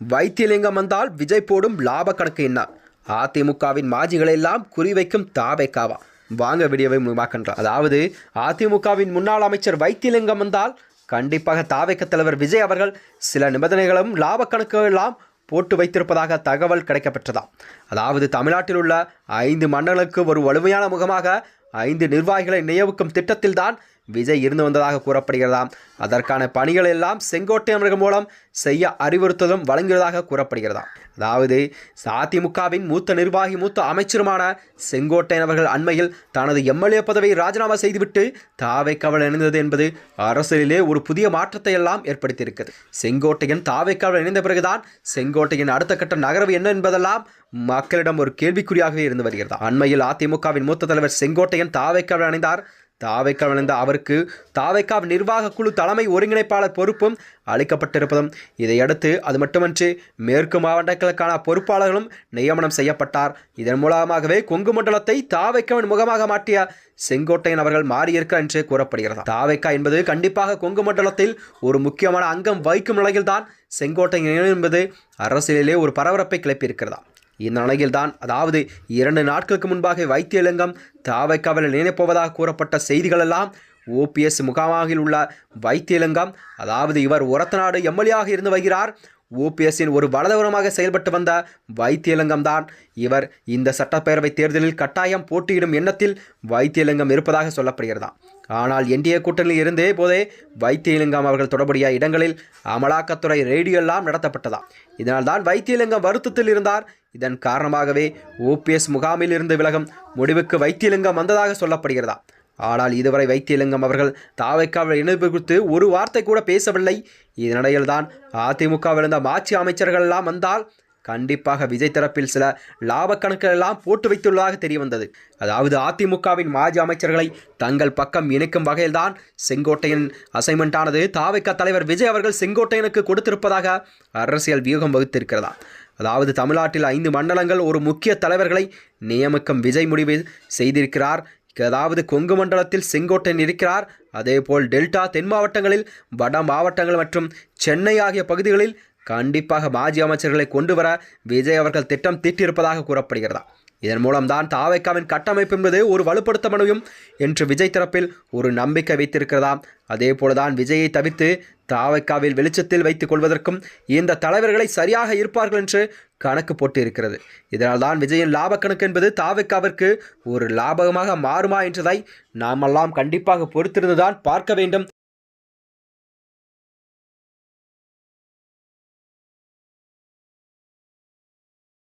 வைத்தியலிங்கம் வந்தால் விஜய் போடும் லாப கணக்கு என்ன? அதிமுகவின் மாஜிகளை எல்லாம் குறிவைக்கும் தாவேக்காவா வாங்க வீடியோவை முழுமாக்கின்றார் அதாவது அதிமுகவின் முன்னாள் அமைச்சர் வைத்தியலிங்கம் வந்தால் கண்டிப்பாக தாவேக்க தலைவர் விஜய் அவர்கள் சில நிபந்தனைகளும் லாப கணக்குகளெல்லாம் போட்டு வைத்திருப்பதாக தகவல் கிடைக்கப்பெற்றதாம். அதாவது தமிழ்நாட்டில் உள்ள ஐந்து மண்டலங்களுக்கு ஒரு வலிமையான முகமாக ஐந்து நிர்வாகிகளை நியமிக்கும் திட்டத்தில்தான் விஜய் இருந்து வந்ததாக கூறப்படுகிறதாம் அதற்கான பணிகள் எல்லாம் செங்கோட்டை அமர்கள் மூலம் செய்ய அறிவுறுத்தலும் வழங்கியதாக கூறப்படுகிறதாம் அதாவது அதிமுகவின் மூத்த நிர்வாகி மூத்த அமைச்சருமான செங்கோட்டையன் அவர்கள் அண்மையில் தனது எம்எல்ஏ பதவியை ராஜினாமா செய்துவிட்டு தாவை கவல் இணைந்தது என்பது அரசியலிலே ஒரு புதிய மாற்றத்தை எல்லாம் ஏற்படுத்தியிருக்கிறது. செங்கோட்டையன் தாவை கவல் இணைந்த பிறகுதான் செங்கோட்டையின் அடுத்த கட்ட நகர்வு என்ன என்பதெல்லாம் மக்களிடம் ஒரு கேள்விக்குறியாகவே இருந்து வருகிறது? அண்மையில் அதிமுகவின் மூத்த தலைவர் செங்கோட்டையன் தாவை கவல் அணைந்தார் தாவைக்கா விளைந்த அவருக்கு தாவைக்கா நிர்வாக குழு தலைமை ஒருங்கிணைப்பாளர் பொறுப்பும் அளிக்கப்பட்டிருப்பதும். இதையடுத்து அது மட்டுமன்றி மேற்கு மாவட்டங்களுக்கான பொறுப்பாளர்களும் நியமனம் செய்யப்பட்டார். இதன் மூலமாகவே கொங்கு மண்டலத்தை தாவைக்காவின் முகமாக மாற்றிய செங்கோட்டையன் அவர்கள் மாறியிருக்கிறார் என்று கூறப்படுகிறது. தாவைக்கா என்பது கண்டிப்பாக கொங்கு மண்டலத்தில் ஒரு முக்கியமான அங்கம் வகிக்கும் நிலையில்தான் செங்கோட்டையன் என்பது அரசியலிலே ஒரு பரபரப்பை கிளப்பியிருக்கிறதா? இந்த நிலையில்தான் அதாவது இரண்டு நாட்களுக்கு முன்பாக வைத்தியலிங்கம் தாவைக்காவில் நினைப்போவதாக கூறப்பட்ட செய்திகளெல்லாம் ஓபிஎஸ் முகாமாக உள்ள வைத்தியலிங்கம் அதாவது இவர் உரத்தநாடு எம்எல்ஏயாக இருந்து வருகிறார். ஓபிஎஸ்ஸின் ஒரு வலதுபுறமாக செயல்பட்டு வந்த வைத்தியலிங்கம் தான் இவர் இந்த சட்டப்பேரவை தேர்தலில் கட்டாயம் போட்டியிடும் எண்ணத்தில் வைத்தியலிங்கம் இருப்பதாக சொல்லப்படுகிறதாம் ஆனால் என்டிஏ கூட்டணியில் இருந்தே போதே வைத்தியலிங்கம் அவர்கள் தொடர்புடைய இடங்களில் அமலாக்கத்துறை ரேடியோ எல்லாம் நடத்தப்பட்டதாம் இதனால் தான் வைத்தியலிங்கம் வருத்தத்தில் இருந்தார். இதன் காரணமாகவே ஓபிஎஸ் முகாமில் இருந்து விலகும் முடிவுக்கு வைத்தியலிங்கம் வந்ததாக சொல்லப்படுகிறதா? ஆனால் இதுவரை வைத்தியலிங்கம் அவர்கள் தாவைக்காவில் இணைப்பு குறித்து ஒரு வார்த்தை கூட பேசவில்லை. இதனிடையில்தான் அதிமுகவில் இருந்த மாட்சி அமைச்சர்கள் எல்லாம் வந்தால் கண்டிப்பாக விஜய் தரப்பில் சில லாப கணக்குகள் எல்லாம் போட்டு வைத்துள்ளதாக தெரிய வந்தது அதாவது அதிமுகவின் மாஜி அமைச்சர்களை தங்கள் பக்கம் இணைக்கும் வகையில்தான் செங்கோட்டையன் அசைன்மெண்ட்டானது தாவைக்க தலைவர் விஜய் அவர்கள் செங்கோட்டையனுக்கு கொடுத்திருப்பதாக அரசியல் வியூகம் வகுத்திருக்கிறதா. அதாவது தமிழ்நாட்டில் ஐந்து மண்டலங்கள் ஒரு முக்கிய தலைவர்களை நியமிக்கும் விஜய் முடிவு செய்திருக்கிறார். அதாவது கொங்கு மண்டலத்தில் செங்கோட்டையன் இருக்கிறார். அதேபோல் டெல்டா தென் மாவட்டங்களில் வட மாவட்டங்கள் மற்றும் சென்னை ஆகிய பகுதிகளில் கண்டிப்பாக மாஜி அமைச்சர்களை கொண்டு வர விஜய் அவர்கள் திட்டம் தீட்டியிருப்பதாக கூறப்படுகிறதா? இதன் மூலம்தான் தாவைக்காவின் கட்டமைப்பு என்பது ஒரு வலுப்படுத்த முடியும் என்று விஜய் தரப்பில் ஒரு நம்பிக்கை வைத்திருக்கிறதாம் அதே போலதான் விஜயை தவிர்த்து தாவைக்காவில் வெளிச்சத்தில் வைத்துக் கொள்வதற்கும் இந்த தலைவர்களை சரியாக இருப்பார்கள் என்று கணக்கு போட்டு இருக்கிறது இதனால் தான் விஜயின் லாப கணக்கு என்பது தாவைக்காவிற்கு ஒரு லாபகமாக மாறுமா என்றதை நாமெல்லாம் கண்டிப்பாக பொறுத்திருந்துதான் பார்க்க வேண்டும்.